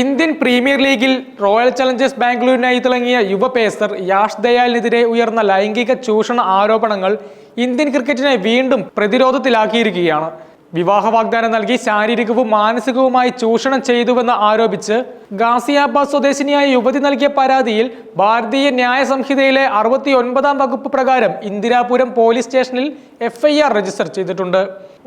Indian premier ലീഗിൽ royal challengers ബാംഗ്ലൂരിനായി തിളങ്ങിയ യുവ പേസർ യാഷ് ദയാലിനെതിരെ ഉയർന്ന ലൈംഗിക ചൂഷണ ആരോപണങ്ങൾ ഇന്ത്യൻ ക്രിക്കറ്റിനെ വീണ്ടും പ്രതിരോധത്തിലാക്കിയിരിക്കുകയാണ്. വിവാഹ വാഗ്ദാനം നൽകി ശാരീരികവും മാനസികവുമായി ചൂഷണം ചെയ്തുവെന്ന് ആരോപിച്ച് ഗാസിയാബാദ് സ്വദേശിനിയായ യുവതി നൽകിയ പരാതിയിൽ ഭാരതീയ ന്യായ സംഹിതയിലെ അറുപത്തി ഒൻപതാം വകുപ്പ് പ്രകാരം ഇന്ദിരാപുരം പോലീസ് സ്റ്റേഷനിൽ എഫ്ഐആർ രജിസ്റ്റർ ചെയ്തിട്ടുണ്ട്.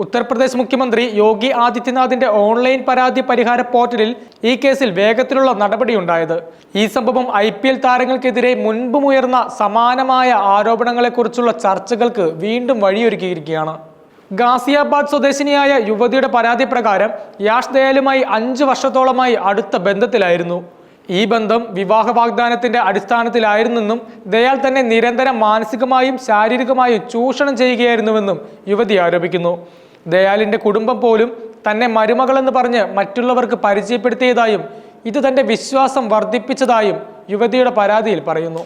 ഉത്തർപ്രദേശ് മുഖ്യമന്ത്രി യോഗി ആദിത്യനാഥിന്റെ ഓൺലൈൻ പരാതി പരിഹാര പോർട്ടലിൽ ഈ കേസിൽ വേഗത്തിലുള്ള നടപടിയുണ്ടായത്. ഈ സംഭവം ഐ പി എൽ താരങ്ങൾക്കെതിരെ മുൻപുമുയർന്ന സമാനമായ ആരോപണങ്ങളെക്കുറിച്ചുള്ള ചർച്ചകൾക്ക് വീണ്ടും വഴിയൊരുക്കിയിരിക്കുകയാണ്. ഗാസിയാബാദ് സ്വദേശിനിയായ യുവതിയുടെ പരാതി പ്രകാരം യാഷ് ദയാലുമായി അഞ്ച് വർഷത്തോളമായി അടുത്ത ബന്ധത്തിലായിരുന്നു. ഈ ബന്ധം വിവാഹ വാഗ്ദാനത്തിന്റെ അടിസ്ഥാനത്തിലായിരുന്നെന്നും ദയാൽ തന്നെ നിരന്തരം മാനസികമായും ശാരീരികമായും ചൂഷണം ചെയ്യുകയായിരുന്നുവെന്നും യുവതി ആരോപിക്കുന്നു. ദയാലിന്റെ കുടുംബം പോലും തന്നെ മരുമകളെന്ന് പറഞ്ഞ് മറ്റുള്ളവർക്ക് പരിചയപ്പെടുത്തിയതായും ഇത് തന്റെ വിശ്വാസം വർദ്ധിപ്പിച്ചതായും യുവതിയുടെ പരാതിയിൽ പറയുന്നു.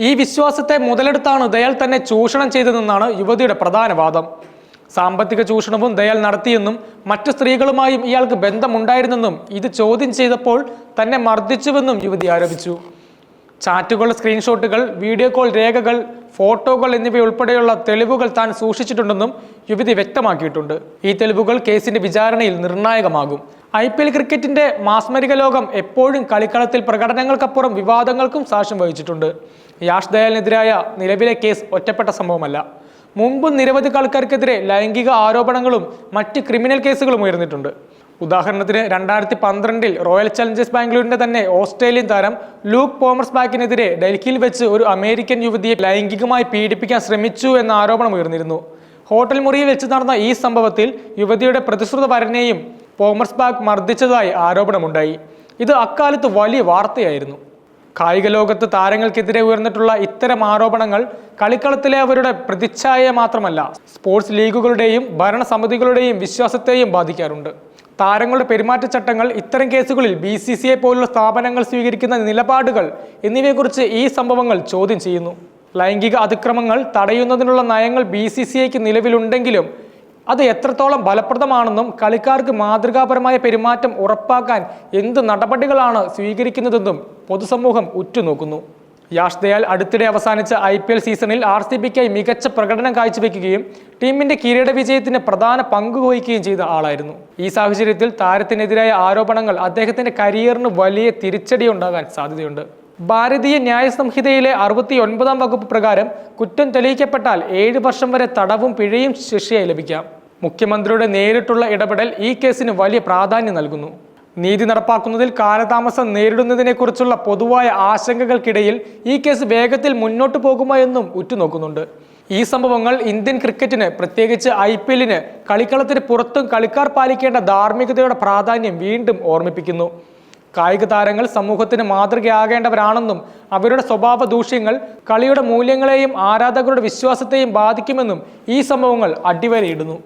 ഈ വിശ്വാസത്തെ മുതലെടുത്താണ് ദയാൽ തന്നെ ചൂഷണം ചെയ്തതെന്നാണ് യുവതിയുടെ പ്രധാന വാദം. സാമ്പത്തിക ചൂഷണവും ദയാൽ നടത്തിയെന്നും മറ്റു സ്ത്രീകളുമായും ഇയാൾക്ക് ബന്ധമുണ്ടായിരുന്നെന്നും ഇത് ചോദ്യം ചെയ്തപ്പോൾ തന്നെ മർദ്ദിച്ചുവെന്നും യുവതി ആരോപിച്ചു. ചാറ്റുകൾ സ്ക്രീൻഷോട്ടുകൾ വീഡിയോ കോൾ രേഖകൾ ഫോട്ടോകൾ എന്നിവയുൾപ്പെടെയുള്ള തെളിവുകൾ താൻ സൂക്ഷിച്ചിട്ടുണ്ടെന്നും യുവതി വ്യക്തമാക്കിയിട്ടുണ്ട്. ഈ തെളിവുകൾ കേസിന്റെ വിചാരണയിൽ നിർണായകമാകും. ഐ പി എൽ ക്രിക്കറ്റിന്റെ മാസ്മരിക ലോകം എപ്പോഴും കളിക്കളത്തിൽ പ്രകടനങ്ങൾക്കപ്പുറം വിവാദങ്ങൾക്കും സാക്ഷ്യം വഹിച്ചിട്ടുണ്ട്. യാഷ് ദയാലിനെതിരായ നിലവിലെ കേസ് ഒറ്റപ്പെട്ട സംഭവമല്ല. മുമ്പും നിരവധി ആൾക്കാർക്കെതിരെ ലൈംഗിക ആരോപണങ്ങളും മറ്റ് ക്രിമിനൽ കേസുകളും ഉയർന്നിട്ടുണ്ട്. ഉദാഹരണത്തിന് രണ്ടായിരത്തി പന്ത്രണ്ടിൽ റോയൽ ചലഞ്ചേഴ്സ് ബാംഗ്ലൂരിന്റെ തന്നെ ഓസ്ട്രേലിയൻ താരം ലൂക്ക് പോമർസ് ബാക്കിനെതിരെ ഡൽഹിയിൽ വെച്ച് ഒരു അമേരിക്കൻ യുവതിയെ ലൈംഗികമായി പീഡിപ്പിക്കാൻ ശ്രമിച്ചു എന്ന ആരോപണം ഉയർന്നിരുന്നു. ഹോട്ടൽ മുറിയിൽ വെച്ച് നടന്ന ഈ സംഭവത്തിൽ യുവതിയുടെ പ്രതിശ്രുത വരനെയും പോമർസ് ബാഗ് മർദ്ദിച്ചതായി ആരോപണമുണ്ടായി. ഇത് അക്കാലത്ത് വലിയ വാർത്തയായിരുന്നു. കായിക ലോകത്ത് താരങ്ങൾക്കെതിരെ ഉയർന്നിട്ടുള്ള ഇത്തരം ആരോപണങ്ങൾ കളിക്കളത്തിലെ അവരുടെ പ്രതിച്ഛായയെ മാത്രമല്ല സ്പോർട്സ് ലീഗുകളുടെയും ഭരണസമിതികളുടെയും വിശ്വാസത്തെയും ബാധിക്കാറുണ്ട്. താരങ്ങളുടെ പെരുമാറ്റച്ചട്ടങ്ങൾ ഇത്തരം കേസുകളിൽ ബി സി സി ഐ പോലുള്ള സ്ഥാപനങ്ങൾ സ്വീകരിക്കുന്ന നിലപാടുകൾ എന്നിവയെക്കുറിച്ച് ഈ സംഭവങ്ങൾ ചോദ്യം ചെയ്യുന്നു. ലൈംഗിക അതിക്രമങ്ങൾ തടയുന്നതിനുള്ള നയങ്ങൾ ബി സി സി ഐക്ക് നിലവിലുണ്ടെങ്കിലും അത് എത്രത്തോളം ഫലപ്രദമാണെന്നും കളിക്കാർക്ക് മാതൃകാപരമായ പെരുമാറ്റം ഉറപ്പാക്കാൻ എന്ത് നടപടികളാണ് സ്വീകരിക്കുന്നതെന്നും പൊതുസമൂഹം ഉറ്റുനോക്കുന്നു. യാഷ് ദയാൽ അടുത്തിടെ അവസാനിച്ച ഐ പി എൽ സീസണിൽ ആർ സി ബിക്കായി മികച്ച പ്രകടനം കാഴ്ചവെക്കുകയും ടീമിന്റെ കിരീട വിജയത്തിന് പ്രധാന പങ്ക് വഹിക്കുകയും ചെയ്ത ആളായിരുന്നു. ഈ സാഹചര്യത്തിൽ താരത്തിനെതിരായ ആരോപണങ്ങൾ അദ്ദേഹത്തിന്റെ കരിയറിന് വലിയ തിരിച്ചടി ഉണ്ടാകാൻ സാധ്യതയുണ്ട്. ഭാരതീയ ന്യായ സംഹിതയിലെ അറുപത്തി ഒൻപതാം വകുപ്പ് പ്രകാരം കുറ്റം തെളിയിക്കപ്പെട്ടാൽ ഏഴ് വർഷം വരെ തടവും പിഴയും ശിക്ഷയായി ലഭിക്കാം. മുഖ്യമന്ത്രിയുടെ നേരിട്ടുള്ള ഇടപെടൽ ഈ കേസിന് വലിയ പ്രാധാന്യം നൽകുന്നു. നീതി നടപ്പാക്കുന്നതിൽ കാലതാമസം നേരിടുന്നതിനെക്കുറിച്ചുള്ള പൊതുവായ ആശങ്കകൾക്കിടയിൽ ഈ കേസ് വേഗത്തിൽ മുന്നോട്ട് പോകുമോ എന്നും ഉറ്റുനോക്കുന്നുണ്ട്. ഈ സംഭവങ്ങൾ ഇന്ത്യൻ ക്രിക്കറ്റിന് പ്രത്യേകിച്ച് ഐ പി എല്ലിന് കളിക്കളത്തിന് പുറത്തും കളിക്കാർ പാലിക്കേണ്ട ധാർമ്മികതയുടെ പ്രാധാന്യം വീണ്ടും ഓർമ്മിപ്പിക്കുന്നു. കായിക താരങ്ങൾ സമൂഹത്തിന് മാതൃകയാകേണ്ടവരാണെന്നും അവരുടെ സ്വഭാവ ദൂഷ്യങ്ങൾ കളിയുടെ മൂല്യങ്ങളെയും ആരാധകരുടെ വിശ്വാസത്തെയും ബാധിക്കുമെന്നും ഈ സംഭവങ്ങൾ അടിവരയിടുന്നു.